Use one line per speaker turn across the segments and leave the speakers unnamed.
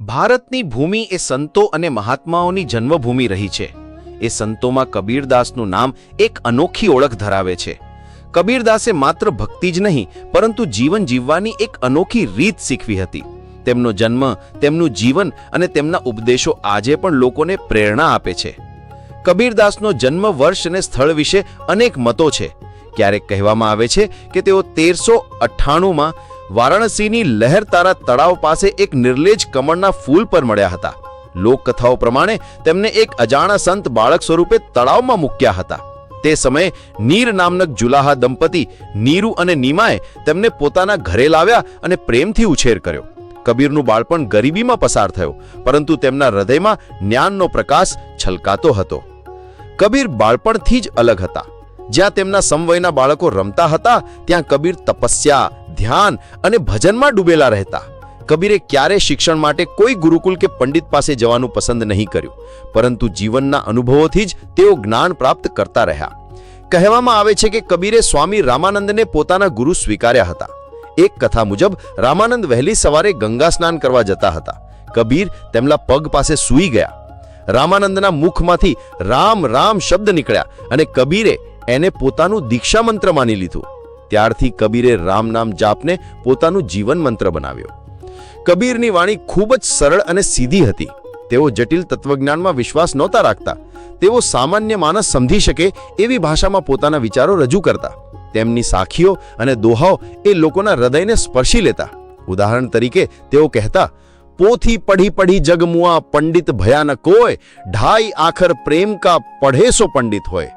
ભારતની ભૂમિ એ સંતો અને મહાત્માઓની જન્મભૂમિ રહી છે. એ સંતોમાં કબીરદાસનું નામ એક અનોખી ઓળખ ધરાવે છે. કબીરદાસે માત્ર ભક્તિ જ નહીં, પરંતુ જીવન જીવવાની એક અનોખી રીત શીખવી હતી. તેમનો જન્મ, તેમનું જીવન અને તેમના ઉપદેશો આજે પણ લોકોને પ્રેરણા આપે છે. કબીરદાસનો જન્મ વર્ષ અને સ્થળ વિશે અનેક મતો છે. ક્યારેક કહેવામાં આવે છે કે તેઓ તેરસો અઠ્ઠાણુંમાં વારાણસીની લહેરતારા તળાવ પાસે એક નિર્લેજ કમળના ફૂલ પર મળ્યા હતા. લોકકથાઓ પ્રમાણે તેમને એક અજાણા સંત બાળક સ્વરૂપે તળાવમાં મૂક્યા હતા. તે સમયે નીર નામનક જુલાહા દંપતી નીરુ અને નીમાએ તેમને પોતાના ઘરે લાવ્યા અને પ્રેમથી ઉછેર કર્યો. કબીરનું બાળપણ ગરીબીમાં પસાર થયો, પરંતુ તેમના હૃદયમાં જ્ઞાનનો પ્રકાશ છલકાતો હતો. કબીર બાળપણથી જ અલગ હતા. જ્યાં તેમના સમવયના બાળકો રમતા હતા, ત્યાં કબીર તપસ્યા, ધ્યાન અને ભજનમાં ડૂબેલા રહેતા. કબીરે ક્યારે શિક્ષણ માટે કોઈ ગુરુકુલ કે પંડિત પાસે જવાનું પસંદ નહીં કર્યું, પરંતુ જીવનના અનુભવોથી જ તેઓ જ્ઞાન પ્રાપ્ત કરતા રહ્યા. કહેવામાં આવે છે કે કબીરે સ્વામી રામાનંદને પોતાના ગુરુ સ્વીકાર્યા હતા. એક કથા મુજબ, રામાનંદ વહેલી સવારે ગંગા સ્નાન કરવા જતા હતા. કબીર તેમના પગ પાસે સૂઈ ગયા. રામાનંદના મુખમાંથી રામ રામ શબ્દ નીકળ્યા અને કબીરે એને પોતાનું દીક્ષા મંત્ર માની લીધું. ત્યારથી કબીરે રામ નામ જાપને પોતાનું જીવન મંત્ર બનાવ્યો. કબીરની વાણી ખૂબ જ સરળ અને સીધી હતી. તેઓ જટિલ તત્વજ્ઞાનમાં વિશ્વાસ નહોતા રાખતા. તેઓ સામાન્ય માણસ સમજી શકે એવી ભાષામાં પોતાના વિચારો રજૂ કરતા. તેમની સાખીઓ અને દોહાઓ એ લોકોના હૃદયને સ્પર્શી લેતા. ઉદાહરણ તરીકે તેઓ કહેતા, પોથી પઢી પઢી જગમુઆ પંડિત ભયાન કોઈ ઢાઈ આખર પ્રેમ કા પઢેસો પંડિત હોય.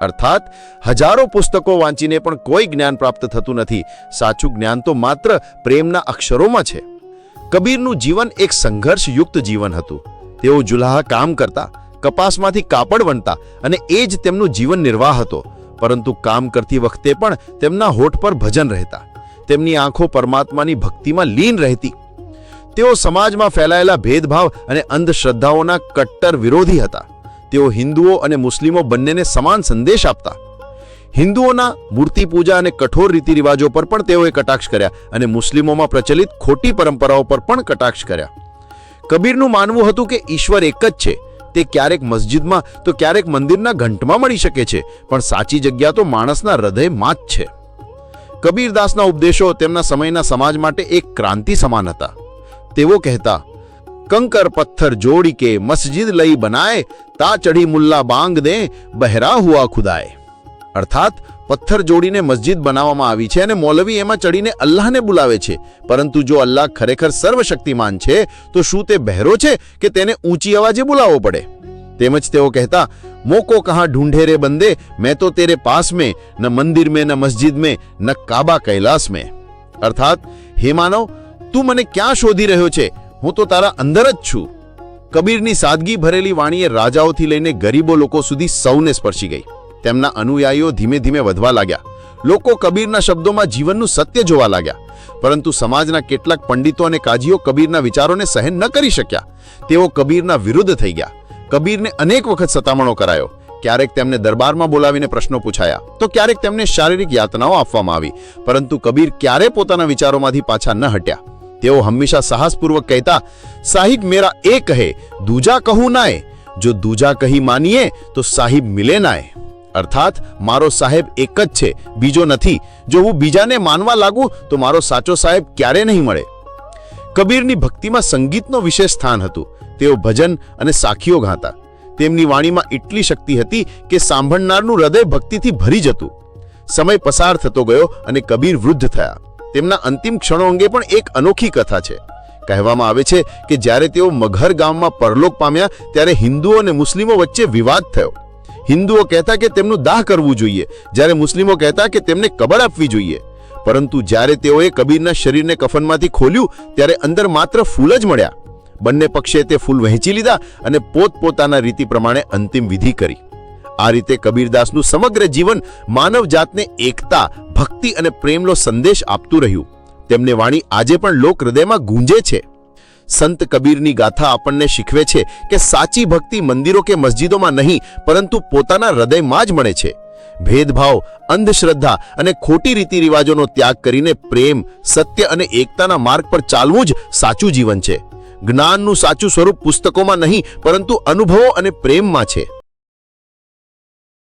અર્થાત, હજારો પુસ્તકો વાંચીને પણ કોઈ જ્ઞાન પ્રાપ્ત થતું નથી. સાચું જ્ઞાન તો માત્ર પ્રેમના અક્ષરોમાં છે. કબીરનું જીવન એક સંઘર્ષયુક્ત જીવન હતું. તેઓ જુલાહા કામ કરતા, કપાસમાંથી કાપડ વણતા અને એ જ તેમનું જીવન નિર્વાહ હતો. પરંતુ કામ કરતી વખતે પણ તેમના હોઠ પર ભજન રહેતા. તેમની આંખો પરમાત્માની ભક્તિમાં લીન રહેતી. તેઓ સમાજમાં ફેલાયેલા ભેદભાવ અને અંધશ્રદ્ધાઓના કટ્ટર વિરોધી હતા. તેઓ હિન્દુઓ અને મુસ્લિમો બંનેને સમાન સંદેશ આપતા. હિન્દુઓના મૂર્તિ પૂજા અને કઠોર રીતિરિવાજો પર પણ તેઓએ કટાક્ષ કર્યા અને મુસ્લિમોમાં પ્રચલિત ખોટી પરંપરાઓ પર પણ કટાક્ષ કર્યા. કબીરનું માનવું હતું કે ઈશ્વર એક જ છે. તે ક્યારેક મસ્જિદમાં તો ક્યારેક મંદિરના ઘંટમાં મળી શકે છે, પણ સાચી જગ્યા તો માણસના હૃદયમાં જ છે. કબીરદાસના ઉપદેશો તેમના સમયના સમાજ માટે એક ક્રાંતિ સમાન હતા. તેઓ કહેતા કંકર પથ્થર જોડી કે મસ્જિદ લઈ બનાય તા ચઢી મુલ્લા બાંગ દે બહેરા હુઆ ખુદાય અર્થાત પથ્થર જોડીને મસ્જિદ બનાવવામાં આવી છે અને મૌલવી એમાં ચડીને અલ્લાહને બોલાવે છે પરંતુ જો અલ્લાહ ખરેખર સર્વશક્તિમાન છે તો શું તે બહેરો છે કે તેને ઊંચી અવાજે બોલાવવો પડે તેમજ તેઓ કહેતા મોકો કહા ઢૂંઢે રે બંદે મેં તો તેરે પાસ મેં ન મંદિર મેં ન મસ્જિદ મેં ન કાબા કૈલાસ મેં અર્થાત હે માનવ તું મને ક્યાં શોધી રહ્યો છે હું તો તારા અંદર જ છું. કબીરની સાદગી ભરેલી વાણીએ રાજાઓથી લઈને ગરીબો લોકો સુધી સૌને સ્પર્શી ગઈ. તેમના અનુયાયીઓ ધીમે ધીમે વધવા લાગ્યા. લોકો કબીરના શબ્દોમાં જીવનનું સત્ય જોવા લાગ્યા. પરંતુ સમાજના કેટલાક પંડિતો અને કાજીઓ કબીરના વિચારોને સહન ન કરી શક્યા. તેઓ કબીરના વિરુદ્ધ થઈ ગયા. કબીરને અનેક વખત સતામણો કરાયો. ક્યારેક તેમને દરબારમાં બોલાવીને પ્રશ્નો પૂછાયા. તો ક્યારેક તેમને શારીરિક યાતનાઓ આપવામાં આવી. પરંતુ કબીર ક્યારે પોતાના વિચારોમાંથી પાછા ન હટ્યા? તેઓ હંમેશા સાહસપૂર્વક કહેતા, સાહિબ, મેરા એ કહે દૂજા કહું નાય. જો દૂજા કહી માનીએ, તો સાહિબ મિલે નાય. અર્થાત, મારો સાહેબ એક જ છે, બીજો નથી. જો હું બીજાને માનવા લાગું, તો મારો સાચો સાહેબ ક્યારે નહીં મળે. કબીરની ભક્તિમાં સંગીતનો વિશેષ સ્થાન હતું. તેઓ ભજન અને સાખીઓ ગાતા. તેમની વાણીમાં એટલી શક્તિ હતી કે સાંભળનારનું હૃદય ભક્તિથી ભરી જતું. સમય પસાર થતો ગયો અને કબીર વૃદ્ધ થયા. તેમના અંતિમ ક્ષણો અંગે પણ એક અનોખી કથા છે. કહેવામાં આવે છે કે જ્યારે તેઓ મઘર ગામમાં પરલોક પામ્યા, ત્યારે હિન્દુઓ અને મુસ્લિમો વચ્ચે વિવાદ થયો. હિન્દુઓ કહેતા કે તેમનું દાહ કરવું જોઈએ, જ્યારે મુસ્લિમો કહેતા કે તેમને કબર આપવી જોઈએ. પરંતુ જ્યારે તેઓએ કબીરના શરીરને કફનમાંથી ખોલ્યું, ત્યારે અંદર માત્ર ફૂલ જ મળ્યા. બંને પક્ષે તે ફૂલ વહેંચી લીધા અને પોતપોતાના રીતિ પ્રમાણે અંતિમ વિધિ કરી. આ રીતે કબીરદાસનું સમગ્ર જીવન માનવ જાતને એકતા ભક્તિ અને પ્રેમનો સંદેશ આપતું રહ્યું. તેમને વાણી આજે પણ લોક હૃદયમાં ગૂંજે છે. સંત કબીરની ગાથા આપણને શીખવે છે કે સાચી ભક્તિ મંદિરો કે મસ્જિદોમાં નહીં, પરંતુ પોતાના હૃદયમાં જ મળે છે. ભેદભાવ, અંધશ્રદ્ધા અને ખોટી રીતિ રિવાજોનો ત્યાગ કરીને પ્રેમ, સત્ય અને એકતાના માર્ગ પર ચાલવું જ સાચું જીવન છે.
જ્ઞાનનું સાચું સ્વરૂપ પુસ્તકોમાં નહીં, પરંતુ અનુભવો અને પ્રેમમાં છે.